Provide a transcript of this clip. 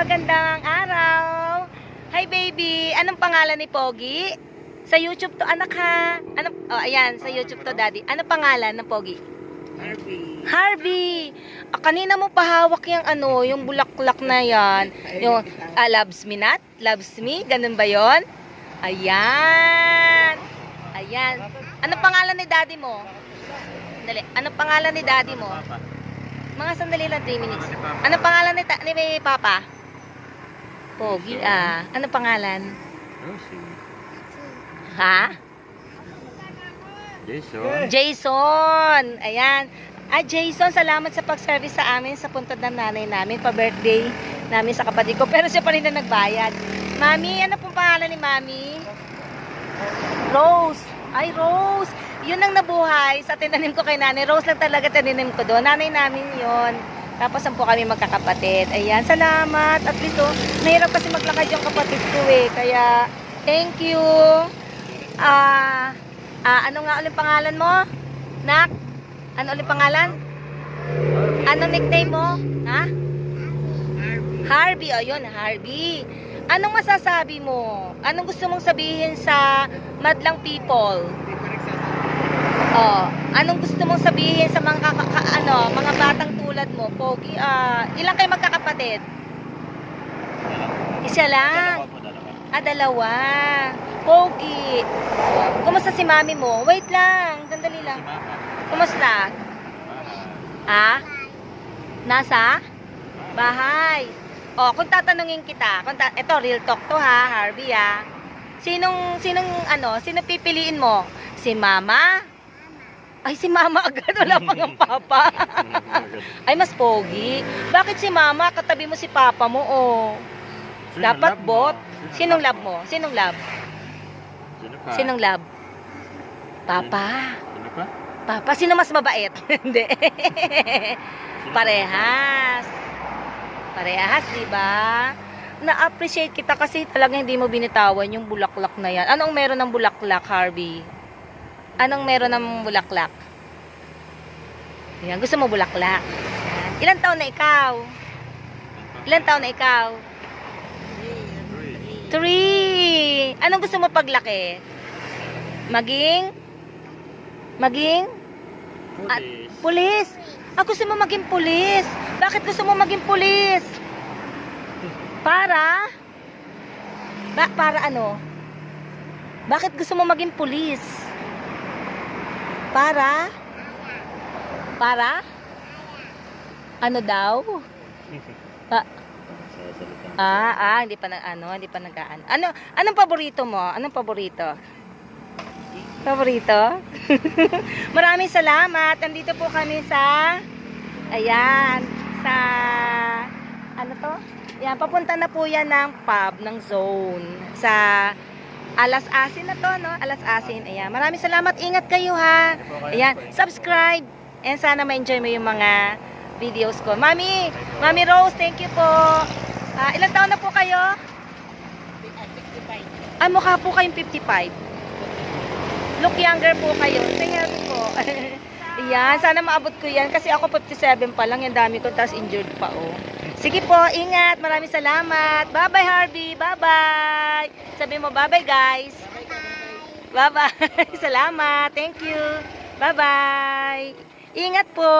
magandang araw. Hi baby, anong pangalan ni Pogi? Sa YouTube to anak ha. Ano oh ayan, sa YouTube to daddy. Ano pangalan ng Pogi? Harvey. Harvey. Ah, kanina mo pahawak yung ano, yung bulaklak na yan. Yung ah, loves me not, loves me, ganun ba 'yon? Ayan. Ayan. Ano pangalan ni daddy mo? Dali. Ano pangalan ni daddy mo? Mga sandali lang, 3 minutes. Ano pangalan ni, ta- ni Papa? Pogi, ah. Ano pangalan? Rosie. Ha? Jason. Jason! Ayan. Ah, Jason, salamat sa pag-service sa amin sa puntod ng nanay namin, pa-birthday namin sa kapatid ko. Pero siya pa rin na nagbayad. Mami, ano pong pangalan ni Mami? Rose. Ay, Rose. Yun ang nabuhay sa tinanim ko kay nanay. Rose lang talaga tinanim ko doon. Nanay namin yon. Tapos ang po kami magkakapatid. Ayan, salamat. At least, oh, mahirap kasi maglakad yung kapatid ko eh. Kaya, thank you. Ah, ah, ano nga ulit pangalan mo? Nak? Ano ulit pangalan? Anong nickname mo? Ha? Harvey. O, yun, Harvey. Anong masasabi mo? Anong gusto mong sabihin sa madlang people? Oh, anong gusto mong sabihin sa mga ano, mga batang tulad mo? Pogi, ah, ilang kayo magkakapatid? Isa lang. Ah, dalawa. Pogi. Kumusta si mami mo? Wait lang, sandali lang. Kumusta? Ha? Nasa? Bahay. O, kung tatanungin kita, kung ta- ito, real talk to ha, Harvey ha. Sinong, sinong, ano, sino pipiliin mo? Si mama? Ay, si mama agad, wala pang ang papa. Ay, mas pogi. Bakit si mama, katabi mo si papa mo, oh. Dapat bot. Sinong love mo? Sinong love? Sino pa? Sinong love? Papa. Sino pa? Papa, sino mas mabait? Hindi. Parehas. Parehas, di ba? Na-appreciate kita kasi talaga hindi mo binitawan yung bulaklak na yan. Anong meron ng bulaklak, Harvey? Anong meron ng bulaklak? Yan, gusto mo bulaklak? Yan. Ilan taon na ikaw? Ilan taon na ikaw? Three. Anong gusto mo paglaki? Maging? Maging? At- Police. Pulis. Ah, gusto mo maging pulis. Bakit gusto mo maging pulis? Para? Ba para ano? Bakit gusto mo maging pulis? Para? Para? Ano daw? Pa ah, ah, hindi pa na ano, hindi pa nagaan. Ano, anong paborito mo? Anong paborito? Paborito? Maraming salamat. Andito po kami sa ayan, sa ano to? Yan, papunta na po yan ng pub, ng zone. Sa Alas Asin na to, no? Alas Asin. Ayan. Maraming salamat. Ingat kayo, ha? Ayan. Subscribe. And sana ma-enjoy mo yung mga videos ko. Mami, Mami Rose, thank you po. Ah, ilang taon na po kayo? 65. Ah, mukha po kayong 55. Look younger po kayo. Say hello po. Ayan, sana maabot ko yan. Kasi ako 57 pa lang. Yung dami ko, tapos injured pa, oh. Sige po, ingat. Maraming salamat. Bye-bye, Harvey. Bye-bye. Sabi mo, bye-bye, guys. Bye-bye. salamat. Thank you. Bye-bye. Ingat po.